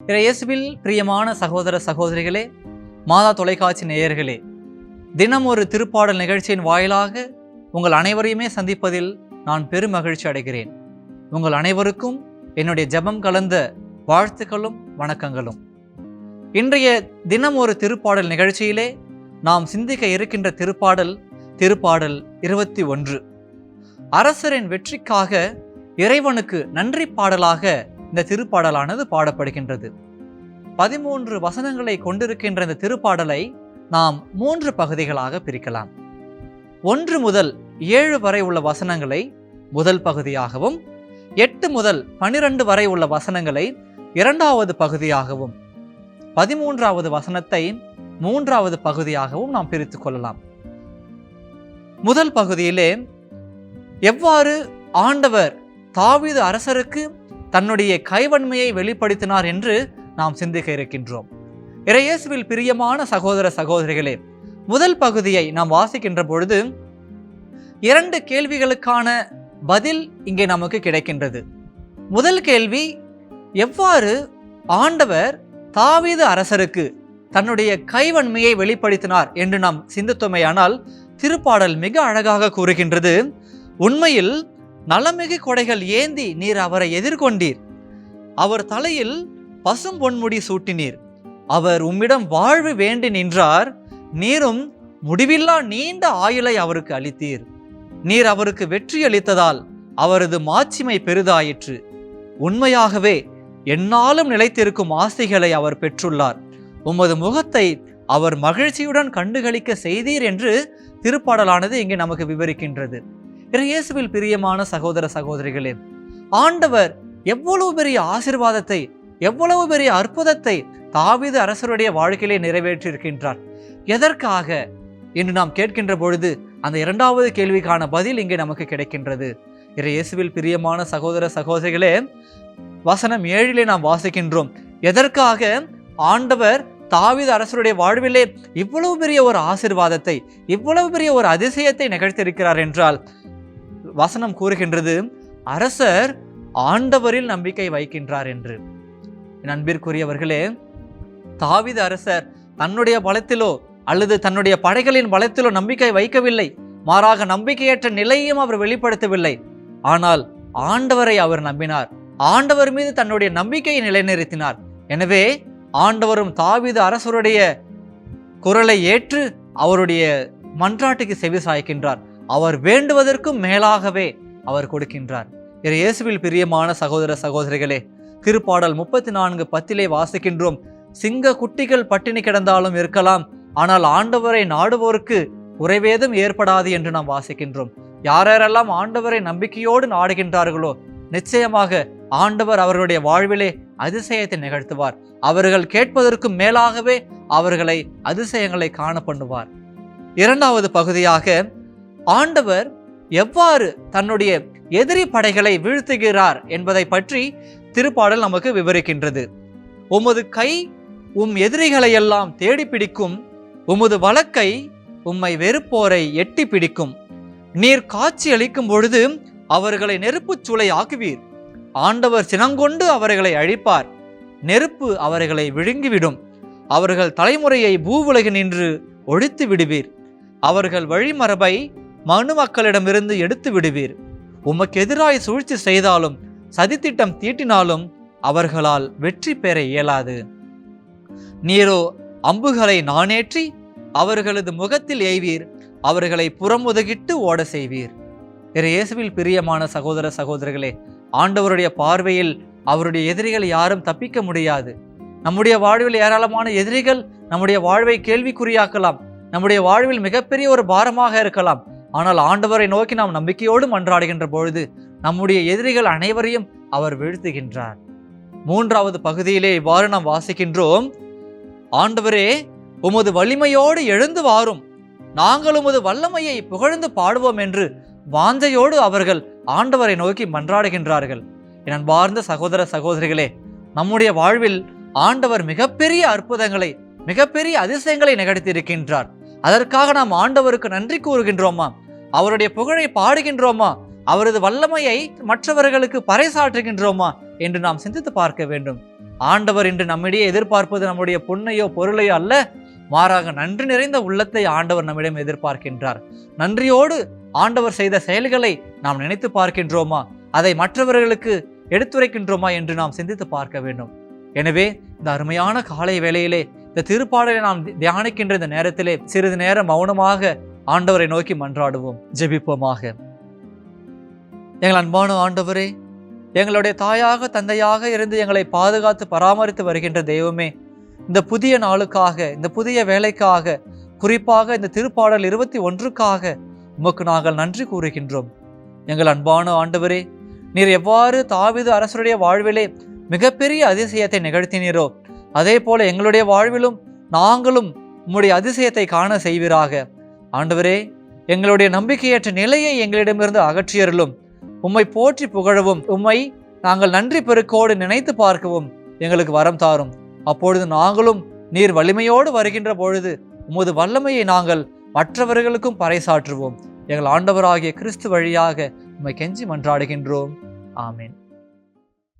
இயேசுவில் பிரியமான சகோதர சகோதரிகளே மாதா தொலைக்காட்சி நேயர்களே தினம் ஒரு திருப்பாடல் நிகழ்ச்சியின் வாயிலாக உங்கள் அனைவரையுமே சந்திப்பதில் நான் பெரும் மகிழ்ச்சி அடைகிறேன். உங்கள் அனைவருக்கும் என்னுடைய ஜெபம் கலந்த வாழ்த்துக்களும் வணக்கங்களும். இன்றைய தினம் ஒரு திருப்பாடல் நிகழ்ச்சியிலே நாம் சிந்திக்க இருக்கின்ற திருப்பாடல் திருப்பாடல் இருபத்தி ஒன்று. அரசரின் வெற்றிக்காக இறைவனுக்கு நன்றி பாடலாக இந்த திருப்பாடலானது பாடப்படுகின்றது. பதிமூன்று வசனங்களை கொண்டிருக்கின்ற இந்த திருப்பாடலை நாம் மூன்று பகுதிகளாக பிரிக்கலாம். ஒன்று முதல் ஏழு வரை உள்ள வசனங்களை முதல் பகுதியாகவும் எட்டு முதல் பனிரெண்டு வரை உள்ள வசனங்களை இரண்டாவது பகுதியாகவும் பதிமூன்றாவது வசனத்தை மூன்றாவது பகுதியாகவும் நாம் பிரித்து கொள்ளலாம். முதல் பகுதியிலே எவ்வாறு ஆண்டவர் தாவீது அரசருக்கு தன்னுடைய கைவன்மையை வெளிப்படுத்தினார் என்று நாம் சிந்திக்க இருக்கின்றோம். இறையேசுவில் பிரியமான சகோதர சகோதரிகளே முதல் பகுதியை நாம் வாசிக்கின்ற பொழுது இரண்டு கேள்விகளுக்கான பதில் இங்கே நமக்கு கிடைக்கின்றது. முதல் கேள்வி எவ்வாறு ஆண்டவர் தாவீது அரசருக்கு தன்னுடைய கைவன்மையை வெளிப்படுத்தினார் என்று நாம் சிந்தித்தோமையானால் திருப்பாடல் மிக அழகாக கூறுகின்றது. உண்மையில் நலமிகு கொடைகள் ஏந்தி நீர் அவரை எதிர்கொண்டீர். அவர் தலையில் பசும் பொன்முடி சூட்டினீர். அவர் உம்மிடம் வாழ்வு வேண்டி நின்றார். நீரும் முடிவில்லா நீண்ட ஆயுளை அவருக்கு அளித்தீர். நீர் அவருக்கு வெற்றி அளித்ததால் அவரது மாட்சிமை பெரிதாயிற்று. உண்மையாகவே என்னாலும் நிலைத்திருக்கும் ஆசைகளை அவர் பெற்றுள்ளார். உமது முகத்தை அவர் மகிழ்ச்சியுடன் கண்டுகளிக்க செய்தீர் என்று திருப்பாடலானது இங்கே நமக்கு விவரிக்கின்றது. இயேசுவில் பிரியமான சகோதர சகோதரிகளே ஆண்டவர் எவ்வளவு பெரிய ஆசிர்வாதத்தை எவ்வளவு பெரிய அற்புதத்தை தாவிது அரசருடைய வாழ்க்கையிலே நிறைவேற்றியிருக்கின்றார். எதற்காக? என்று நாம் கேட்கின்ற பொழுது அந்த இரண்டாவது கேள்விக்கான பதில் இங்கே நமக்கு கிடைக்கின்றது. இயேசுவில் பிரியமான சகோதர சகோதரிகளே வசனம் ஏழிலே நாம் வாசிக்கின்றோம். எதற்காக? ஆண்டவர் தாவித அரசருடைய வாழ்விலே இவ்வளவு பெரிய ஒரு ஆசிர்வாதத்தை இவ்வளவு பெரிய ஒரு அதிசயத்தை நிகழ்த்தியிருக்கிறார் என்றால் வசனம் கூறுகின்றது அரசர் ஆண்டவரில் நம்பிக்கை வைக்கின்றார் என்று. நண்பிற்குரியவர்களே அன்பிற்குரியவர்களே அரசர் தன்னுடைய பலத்திலோ அல்லது தன்னுடைய படைகளின் பலத்திலோ நம்பிக்கை வைக்கவில்லை. மாறாக நம்பிக்கையற்ற நிலையும் அவர் வெளிப்படுத்தவில்லை. ஆனால் ஆண்டவரை அவர் நம்பினார். ஆண்டவர் மீது தன்னுடைய நம்பிக்கையை நிலைநிறுத்தினார். எனவே ஆண்டவரும் தாவித அரசருடைய குரலை ஏற்று அவருடைய மன்றாட்டுக்கு செவி சாய்க்கின்றார். அவர் வேண்டுவதற்கும் மேலாகவே அவர் கொடுக்கின்றார். இறை இயேசுவில் பிரியமான சகோதர சகோதரிகளே திருப்பாடல் முப்பத்தி நான்கு பத்திலே வாசிக்கின்றோம் சிங்க குட்டிகள் பட்டினி கிடந்தாலும் இருக்கலாம் ஆனால் ஆண்டவரை நாடுவோருக்கு குறைவேதும் ஏற்படாது என்று நாம் வாசிக்கின்றோம். யாரெல்லாம் ஆண்டவரை நம்பிக்கையோடு நாடுகின்றார்களோ நிச்சயமாக ஆண்டவர் அவர்களுடைய வாழ்விலே அதிசயத்தை நிகழ்த்துவார். அவர்கள் கேட்பதற்கும் மேலாகவே அவர்களை அதிசயங்களை காண பண்ணுவார் இரண்டாவது பகுதியாக ஆண்டவர் எவ்வாறு தன்னுடைய எதிரி படைகளை வீழ்த்துகிறார் என்பதை பற்றி திருப்பாடல் நமக்கு விவரிக்கின்றது. உமது கை உம் எதிரிகளை எல்லாம் தேடி பிடிக்கும். உமது வழக்கை உம்மை வெறுப்போரை எட்டி பிடிக்கும். நீர் காட்சி அளிக்கும் பொழுது அவர்களை நெருப்புச் சூளை ஆக்குவீர். ஆண்டவர் சினங்கொண்டு அவர்களை அழிப்பார். நெருப்பு அவர்களை விழுங்கிவிடும். அவர்கள் தலைமுறையை பூவுலகு நின்று ஒழித்து விடுவீர். அவர்கள் வழிமரபை மனு மக்களிடமிருந்து எடுத்து விடுவீர். உமக்கு எதிராய் சூழ்ச்சி செய்தாலும் சதித்திட்டம் தீட்டினாலும் அவர்களால் வெற்றி பெற இயலாது. நீரோ அம்புகளை நானேற்றி அவர்களது முகத்தில் எய்வீர் அவர்களை புறமுதுகிட்டு ஓட செய்வீர் இறை இயேசுவில் பிரியமான சகோதர சகோதரர்களே ஆண்டவருடைய பார்வையில் அவருடைய எதிரிகள் யாரும் தப்பிக்க முடியாது. நம்முடைய வாழ்வில் ஏராளமான எதிரிகள் நம்முடைய வாழ்வை கேள்விக்குறியாக்கலாம். நம்முடைய வாழ்வில் மிகப்பெரிய ஒரு பாரமாக இருக்கலாம். ஆனால் ஆண்டவரை நோக்கி நாம் நம்பிக்கையோடு மன்றாடுகின்ற பொழுது நம்முடைய எதிரிகள் அனைவரையும் அவர் வீழ்த்துகின்றார். மூன்றாவது பகுதியிலே இவ்வாறு நாம் வாசிக்கின்றோம். ஆண்டவரே உமது வலிமையோடு எழுந்து வாரும். நாங்கள் உமது வல்லமையை புகழ்ந்து பாடுவோம் என்று வாஞ்சையோடு அவர்கள் ஆண்டவரை நோக்கி மன்றாடுகின்றார்கள். என் அன்பார்ந்த சகோதர சகோதரிகளே நம்முடைய வாழ்வில் ஆண்டவர் மிகப்பெரிய அற்புதங்களை மிகப்பெரிய அதிசயங்களை நிகழ்த்தியிருக்கின்றார். அதற்காக நாம் ஆண்டவருக்கு நன்றி கூறுகின்றோமா? அவருடைய புகழை பாடுகின்றோமா? அவரது வல்லமையை மற்றவர்களுக்கு பறைசாற்றுகின்றோமா? என்று நாம் சிந்தித்து பார்க்க வேண்டும். ஆண்டவர் இன்று நம்மிடையே எதிர்பார்ப்பது நம்முடைய பொன்னையோ பொருளையோ அல்ல. மாறாக நன்றி நிறைந்த உள்ளத்தை ஆண்டவர் நம்மிடம் எதிர்பார்க்கின்றார். நன்றியோடு ஆண்டவர் செய்த செயல்களை நாம் நினைத்து பார்க்கின்றோமா? அதை மற்றவர்களுக்கு எடுத்துரைக்கின்றோமா என்று நாம் சிந்தித்து பார்க்க வேண்டும். எனவே இந்த அருமையான காலை வேளையிலே இந்த திருப்பாடலை நாம் தியானிக்கின்ற இந்த நேரத்திலே சிறிது நேரம் மௌனமாக ஆண்டவரை நோக்கி மன்றாடுவோம். ஜெபிப்போமாக. எங்கள் அன்பான ஆண்டவரே எங்களுடைய தாயாக தந்தையாக இருந்து எங்களை பாதுகாத்து பராமரித்து வருகின்ற தெய்வமே இந்த புதிய நாளுக்காக இந்த புதிய வேலைக்காக குறிப்பாக இந்த திருப்பாடல் இருபத்தி ஒன்றுக்காக உமக்கு நாங்கள் நன்றி கூறுகின்றோம். எங்கள் அன்பான ஆண்டவரே நீர் எவ்வாறு தாவிது அரசருடைய வாழ்விலே மிகப்பெரிய அதிசயத்தை நிகழ்த்தினீரோ அதே போல எங்களுடைய வாழ்விலும் நாங்களும் உம்முடைய அதிசயத்தை காண செய்வீராக. ஆண்டவரே எங்களுடைய நம்பிக்கையற்ற நிலையை எங்களிடமிருந்து அகற்றியருளும். உம்மை போற்றி புகழவும் உம்மை நாங்கள் நன்றி பெருக்கோடு நினைத்து பார்க்கவும் எங்களுக்கு வரம் தாரும். அப்பொழுது நாங்களும் நீர் வலிமையோடு வருகின்ற பொழுது உமது வல்லமையை நாங்கள் மற்றவர்களுக்கும் பறைசாற்றுவோம். எங்கள் ஆண்டவராகிய கிறிஸ்து வழியாக உம்மை கெஞ்சி மன்றாடுகின்றோம். ஆமேன்.